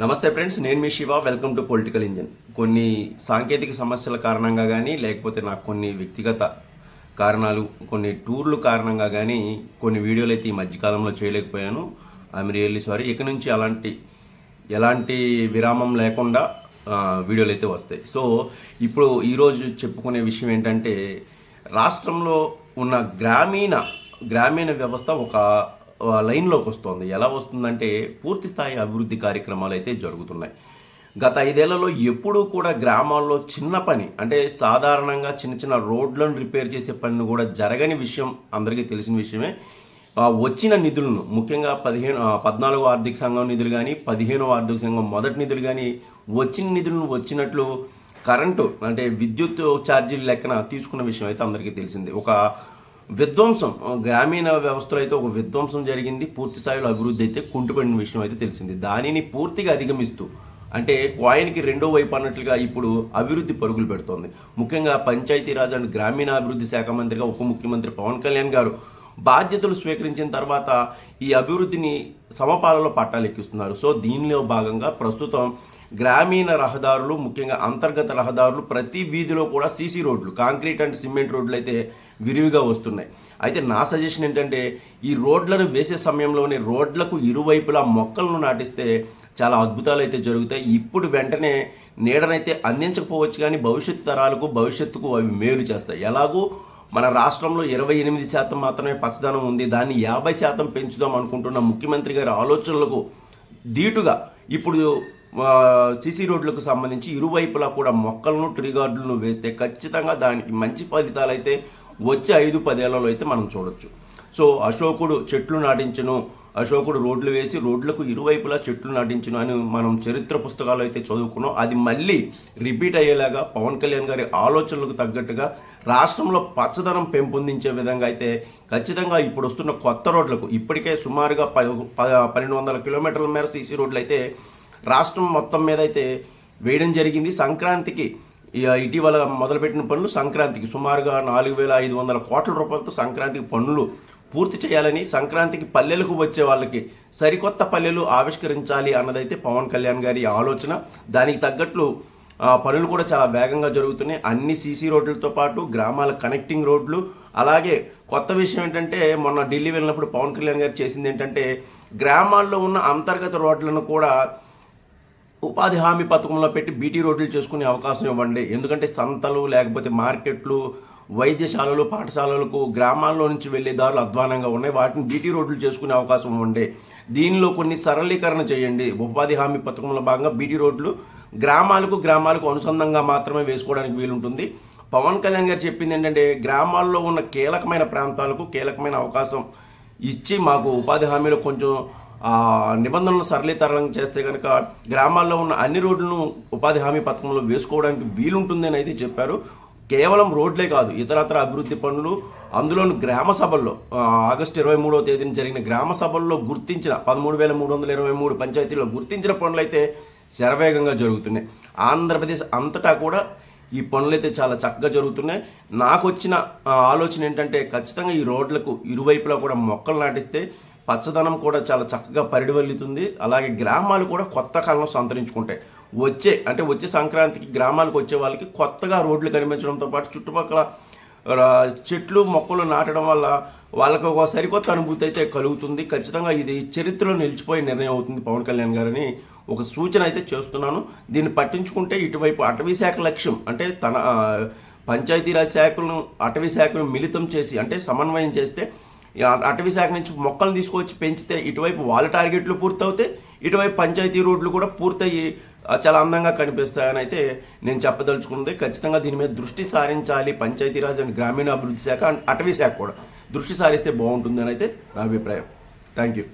నమస్తే ఫ్రెండ్స్ నేను మీ Shiva. Welcome to political engine. కొన్ని సాంకేతిక సమస్యల కారణంగా కానీ లేకపోతే నాకు కొన్ని వ్యక్తిగత కారణాలు కొన్ని టూర్లు కారణంగా కానీ కొన్ని వీడియోలు అయితే ఈ మధ్యకాలంలో చేయలేకపోయాను. I'm really sorry. ఇక నుంచి అలాంటి ఎలాంటి విరామం లేకుండా వీడియోలు అయితే వస్తాయి. సో ఇప్పుడు ఈరోజు చెప్పుకునే విషయం ఏంటంటే రాష్ట్రంలో ఉన్న గ్రామీణ గ్రామీణ వ్యవస్థ ఒక లైన్లోకి వస్తుంది. ఎలా వస్తుందంటే పూర్తి స్థాయి అభివృద్ధి కార్యక్రమాలు అయితే జరుగుతున్నాయి. గత ఐదేళ్ళలో ఎప్పుడూ కూడా గ్రామాల్లో చిన్న పని అంటే సాధారణంగా చిన్న చిన్న రోడ్లను రిపేర్ చేసే పనిని కూడా జరగని విషయం అందరికీ తెలిసిన విషయమే. వచ్చిన నిధులను ముఖ్యంగా పదిహేను పద్నాలుగు పద్నాలుగో ఆర్థిక సంఘం నిధులు కానీ పదిహేనో ఆర్థిక సంఘం మొదటి నిధులు కానీ వచ్చిన నిధులను వచ్చినట్లు కరెంటు అంటే విద్యుత్ ఛార్జీలు లెక్కన తీసుకున్న విషయం అయితే అందరికీ తెలిసింది. ఒక విధ్వంసం. గ్రామీణ వ్యవస్థలో అయితే ఒక విధ్వంసం జరిగింది. పూర్తి స్థాయిలో అభివృద్ధి అయితే కుంటుపడిన విషయం అయితే తెలిసింది. దానిని పూర్తిగా అధిగమిస్తూ అంటే కాయిన్కి రెండో వైపు అన్నట్లుగా ఇప్పుడు అభివృద్ధి పరుగులు పెడుతోంది. ముఖ్యంగా పంచాయతీరాజ్ అండ్ గ్రామీణాభివృద్ధి శాఖ మంత్రిగా ఉప ముఖ్యమంత్రి పవన్ కళ్యాణ్ గారు బాధ్యతలు స్వీకరించిన తర్వాత ఈ అభివృద్ధిని సమపాలలో పట్టాలెక్కిస్తున్నారు సో దీనిలో భాగంగా ప్రస్తుతం గ్రామీణ రహదారులు ముఖ్యంగా అంతర్గత రహదారులు ప్రతి వీధిలో కూడా సీసీ రోడ్లు కాంక్రీట్ అండ్ సిమెంట్ రోడ్లు అయితే విరివిగా వస్తున్నాయి. అయితే నా సజెషన్ ఏంటంటే ఈ రోడ్లను వేసే సమయంలోనే రోడ్లకు ఇరువైపులా మొక్కలను నాటిస్తే చాలా అద్భుతాలు అయితే జరుగుతాయి. ఇప్పుడు వెంటనే నీడనైతే అందించకపోవచ్చు కానీ భవిష్యత్తు తరాలకు భవిష్యత్తుకు అవి మేలు చేస్తాయి. ఎలాగూ మన రాష్ట్రంలో ఇరవై ఎనిమిది శాతం మాత్రమే పచ్చదనం ఉంది. దాన్ని యాభై శాతం పెంచుదాం అనుకుంటున్న ముఖ్యమంత్రి గారి ఆలోచనలకు ధీటుగా ఇప్పుడు సిసి రోడ్లకు సంబంధించి ఇరువైపులా కూడా మొక్కలను ట్రీ గార్డులను వేస్తే ఖచ్చితంగా దానికి మంచి ఫలితాలు అయితే వచ్చే ఐదు పదేళ్ళలో అయితే మనం చూడొచ్చు. సో అశోకుడు చెట్లు నాటించను అశోకుడు రోడ్లు వేసి రోడ్లకు ఇరువైపులా చెట్లు నాటించను అని మనం చరిత్ర పుస్తకాలు అయితే చదువుకున్నాం. అది మళ్ళీ రిపీట్ అయ్యేలాగా పవన్ కళ్యాణ్ గారి ఆలోచనలకు తగ్గట్టుగా రాష్ట్రంలో పచ్చదనం పెంపొందించే విధంగా అయితే ఖచ్చితంగా ఇప్పుడు వస్తున్న కొత్త రోడ్లకు ఇప్పటికే సుమారుగా ప- ప- పన్నెండు వందల కిలోమీటర్ల మేర సీసీ రోడ్లు అయితే రాష్ట్రం మొత్తం మీద అయితే వేయడం జరిగింది. సంక్రాంతికి ఇటీవల మొదలుపెట్టిన పనులు సంక్రాంతికి సుమారుగా నాలుగు వేల ఐదు వందల కోట్ల రూపాయలతో సంక్రాంతికి పనులు పూర్తి చేయాలని సంక్రాంతికి పల్లెలకు వచ్చే వాళ్ళకి సరికొత్త పల్లెలు ఆవిష్కరించాలి అన్నదైతే పవన్ కళ్యాణ్ గారి ఆలోచన. దానికి తగ్గట్లు పనులు కూడా చాలా వేగంగా జరుగుతున్నాయి. అన్ని సీసీ రోడ్లతో పాటు గ్రామాల కనెక్టింగ్ రోడ్లు. అలాగే కొత్త విషయం ఏంటంటే మొన్న ఢిల్లీ వెళ్ళినప్పుడు పవన్ కళ్యాణ్ గారు చేసింది ఏంటంటే గ్రామాల్లో ఉన్న అంతర్గత రోడ్లను కూడా ఉపాధి హామీ పథకంలో పెట్టి బీటీ రోడ్లు చేసుకునే అవకాశం ఇవ్వండి. ఎందుకంటే సంతలు లేకపోతే మార్కెట్లు వైద్యశాలలు పాఠశాలలకు గ్రామాల్లో నుంచి వెళ్ళే దారులు అధ్వానంగా ఉన్నాయి. వాటిని బీటీ రోడ్లు చేసుకునే అవకాశం ఉండే. దీనిలో కొన్ని సరళీకరణ చేయండి. ఉపాధి హామీ పథకంలో భాగంగా బీటీ రోడ్లు గ్రామాలకు గ్రామాలకు అనుసంధంగా మాత్రమే వేసుకోవడానికి వీలుంటుంది. పవన్ కళ్యాణ్ గారు చెప్పింది ఏంటంటే గ్రామాల్లో ఉన్న కీలకమైన ప్రాంతాలకు కీలకమైన అవకాశం ఇచ్చి మాకు ఉపాధి హామీలో కొంచెం నిబంధనలు సరళీతరణం సరళీతరం చేస్తే కనుక గ్రామాల్లో ఉన్న అన్ని రోడ్లను ఉపాధి హామీ పథకంలో వేసుకోవడానికి వీలుంటుందని అయితే చెప్పారు. కేవలం రోడ్లే కాదు ఇతరత్ర అభివృద్ధి పనులు అందులోను గ్రామ సభల్లో ఆగస్టు ఇరవై మూడవ తేదీన జరిగిన గ్రామ సభల్లో గుర్తించిన పదమూడు వేల మూడు వందల ఇరవై మూడు పంచాయతీల్లో గుర్తించిన పనులు అయితే శరవేగంగా జరుగుతున్నాయి. ఆంధ్రప్రదేశ్ అంతటా కూడా ఈ పనులు అయితే చాలా చక్కగా జరుగుతున్నాయి. నాకు వచ్చిన ఆలోచన ఏంటంటే ఖచ్చితంగా ఈ రోడ్లకు ఇరువైపులా కూడా మొక్కలు నాటిస్తే పచ్చదనం కూడా చాలా చక్కగా పరిడివల్లుతుంది. అలాగే గ్రామాలు కూడా కొత్త కాలంలో సంతరించుకుంటాయి. వచ్చే అంటే వచ్చే సంక్రాంతికి గ్రామాలకు వచ్చే వాళ్ళకి కొత్తగా రోడ్లు కనిపించడంతో పాటు చుట్టుపక్కల చెట్లు మొక్కలు నాటడం వల్ల వాళ్ళకి ఒక సరికొత్త అనుభూతి అయితే కలుగుతుంది. ఖచ్చితంగా ఇది చరిత్రలో నిలిచిపోయే నిర్ణయం అవుతుంది పవన్ కళ్యాణ్ గారని ఒక సూచన అయితే చేస్తున్నాను. దీన్ని పట్టించుకుంటే ఇటువైపు అటవీ శాఖ లక్ష్యం అంటే తన పంచాయతీరాజ్ శాఖలను అటవీ శాఖను మిళితం చేసి అంటే సమన్వయం చేస్తే అటవీ శాఖ నుంచి మొక్కలు తీసుకొచ్చి పెంచితే ఇటువైపు వాళ్ళ టార్గెట్లు పూర్తవుతాయి ఇటువైపు పంచాయతీ రోడ్లు కూడా పూర్తయ్యి చాలా అందంగా కనిపిస్తాయని అయితే నేను చెప్పదలుచుకున్నది. ఖచ్చితంగా దీని మీద దృష్టి సారించాలి పంచాయతీరాజ్ అండ్ గ్రామీణాభివృద్ధి శాఖ అండ్ అటవీ శాఖ కూడా. దృష్టి సారిస్తే బాగుంటుందని అయితే నా అభిప్రాయం. Thank you